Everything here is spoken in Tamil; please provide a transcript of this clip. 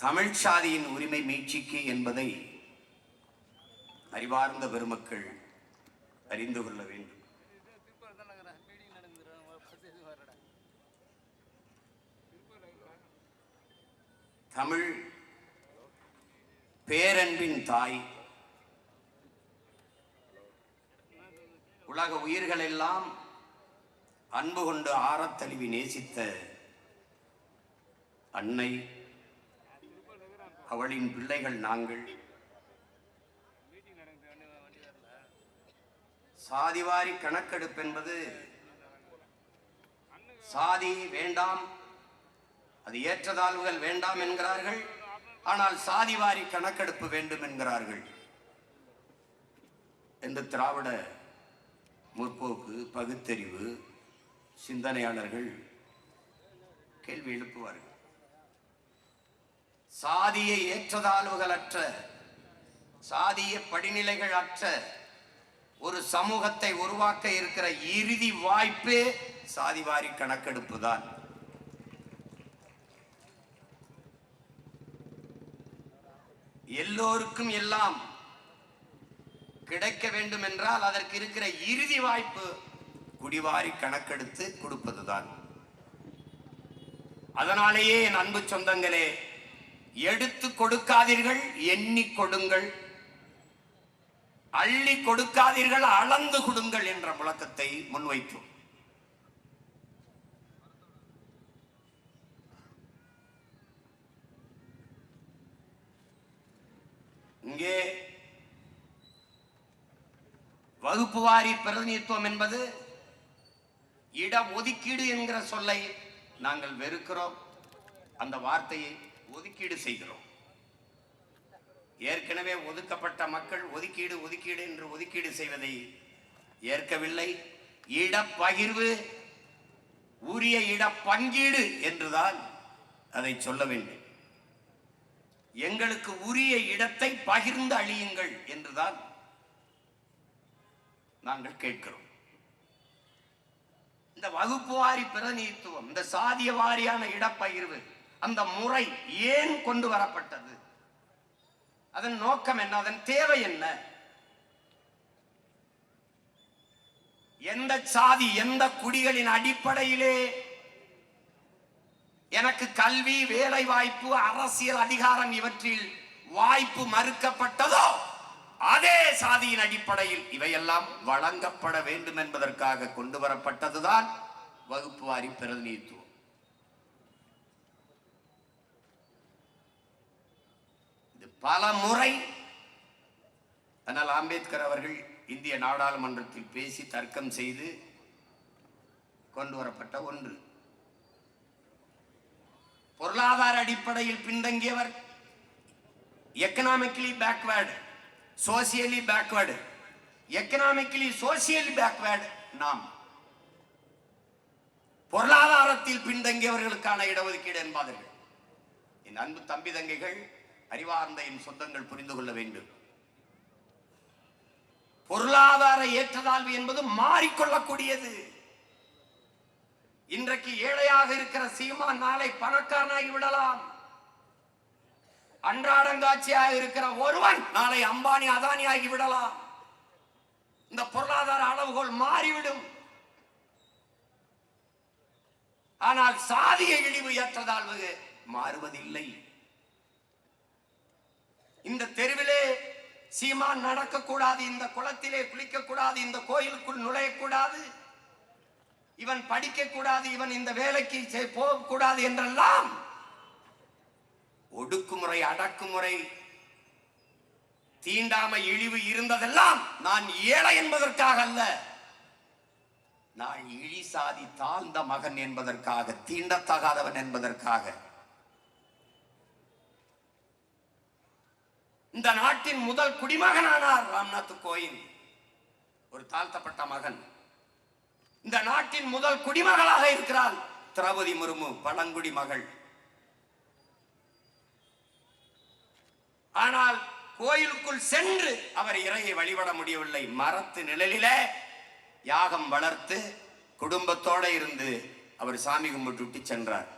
தமிழ் சாதியின் உரிமை மீட்சிக்கு என்பதை அறிவார்ந்த பெருமக்கள் அறிந்து கொள்ள வேண்டும். தமிழ் பேரன்பின் தாய். உலக உயிர்களெல்லாம் அன்பு கொண்டு ஆறத்தழுவி நேசித்த அன்னை. அவளின் பிள்ளைகள் நாங்கள். சாதிவாரி கணக்கெடுப்பு என்பது சாதி வேண்டாம் அது ஏற்றதாழ்வுகள் வேண்டாம் என்கிறார்கள். ஆனால் சாதிவாரி கணக்கெடுப்பு வேண்டும் என்கிறார்கள். என்று திராவிட முற்போக்கு பகுத்தறிவு சிந்தனையாளர்கள் கேள்வி எழுப்புவார்கள். சாதிய ஏற்றதாழ்வுகள் அற்ற சாதிய படிநிலைகள் அற்ற ஒரு சமூகத்தை உருவாக்க இருக்கிற இறுதி வாய்ப்பே சாதிவாரி கணக்கெடுப்பு தான். எல்லோருக்கும் எல்லாம் கிடைக்க வேண்டும் என்றால் அதற்கு இருக்கிற இறுதி வாய்ப்பு குடிவாரி கணக்கெடுத்து கொடுப்பதுதான். அதனாலேயே என் அன்பு சொந்தங்களே எடுத்து கொடுக்காதீர்கள் எண்ணி கொடுங்கள். அள்ளி கொடுக்காதீர்கள் அளந்து கொடுங்கள் என்ற முழக்கத்தை முன்வைத்தோம் இங்கே வகுப்பு வாரி பிரதிநிதித்துவம் என்பது இட ஒதுக்கீடு என்கிற சொல்லை நாங்கள் வெறுக்கிறோம். அந்த வார்த்தையை ஒதுக்கீடு செய்கிறோம். ஏற்கனவே ஒதுக்கப்பட்ட மக்கள் ஒதுக்கீடு ஒதுக்கீடு என்று ஒதுக்கீடு செய்வதை ஏற்கவில்லை. இடப்பகிர்வு உரிய இட பங்கீடு என்றுதான் அதை சொல்ல வேண்டும். எங்களுக்கு உரிய இடத்தை பகிர்ந்து அழியுங்கள் என்றுதான் நாங்கள் கேட்கிறோம். இந்த வகுப்பு வாரி பிரதிநிதித்துவம் இந்த சாதிய வாரியான இடப்பகிர்வு அந்த முறை ஏன் கொண்டு வரப்பட்டது? அதன் நோக்கம் என்ன? அதன் தேவை என்ன? எந்த சாதி எந்த குடிகளின் அடிப்படையிலே எனக்கு கல்வி வேலை வாய்ப்பு அரசியல் அதிகாரம் இவற்றில் வாய்ப்பு மறுக்கப்பட்டதோ அதே சாதியின் அடிப்படையில் இவையெல்லாம் வழங்கப்பட வேண்டும் என்பதற்காக கொண்டு வரப்பட்டதுதான் வகுப்பு வாரி பிரதிநிதித்துவம். பல முறை ஆனால் அம்பேத்கர் அவர்கள் இந்திய நாடாளுமன்றத்தில் பேசி தர்க்கம் செய்து கொண்டு வரப்பட்ட ஒன்று. பொருளாதார அடிப்படையில் பின்தங்கியவர் economically backward socially backward economically socially backward நாம் பொருளாதாரத்தில் பின்தங்கியவர்களுக்கான இடஒதுக்கீடு என்பார்கள். என் அன்பு தம்பி தங்கைகள் அறிவார்ந்த என் சொந்தங்கள் புரிந்து கொள்ள வேண்டும். பொருளாதார ஏற்றதாழ்வு என்பது மாறிக்கொள்ளக்கூடியது. இன்றைக்கு ஏழையாக இருக்கிற சீமான் நாளை பணக்காரனாகி விடலாம். அன்றாடங்காட்சியாக இருக்கிற ஒருவன் நாளை அம்பானி அதானி ஆகி விடலாம். இந்த பொருளாதார அளவுகோல் மாறிவிடும். ஆனால் சாதிய இழிவு ஏற்றதாழ்வு மாறுவதில்லை. இந்த தெருவிலே சீமான் நடக்கக்கூடாது இந்த குளத்திலே குளிக்கக்கூடாது இந்த கோயிலுக்குள் நுழையக்கூடாது இவன் படிக்க கூடாது இவன் இந்த வேலைக்கு போகக்கூடாது என்றெல்லாம் ஒடுக்குமுறை அடக்குமுறை தீண்டாமை இழிவு இருந்ததெல்லாம் நான் ஏழை என்பதற்காக அல்ல. நான் இழி சாதி தாழ்ந்த மகன் என்பதற்காக தீண்டத்தகாதவன் என்பதற்காக. இந்த நாட்டின் முதல் குடிமகனானார் ராம்நாத் கோயிந்த் ஒரு தாழ்த்தப்பட்ட மகன். இந்த நாட்டின் முதல் குடிமகளாக இருக்கிறாள் திரௌபதி முர்மு பழங்குடி மகள். ஆனால் கோயிலுக்குள் சென்று அவர் இறையை வழிபட முடியவில்லை. மரத்து நிழலிலே யாகம் வளர்த்து குடும்பத்தோட இருந்து அவர் சாமி கும்பிட்டு சென்றார்.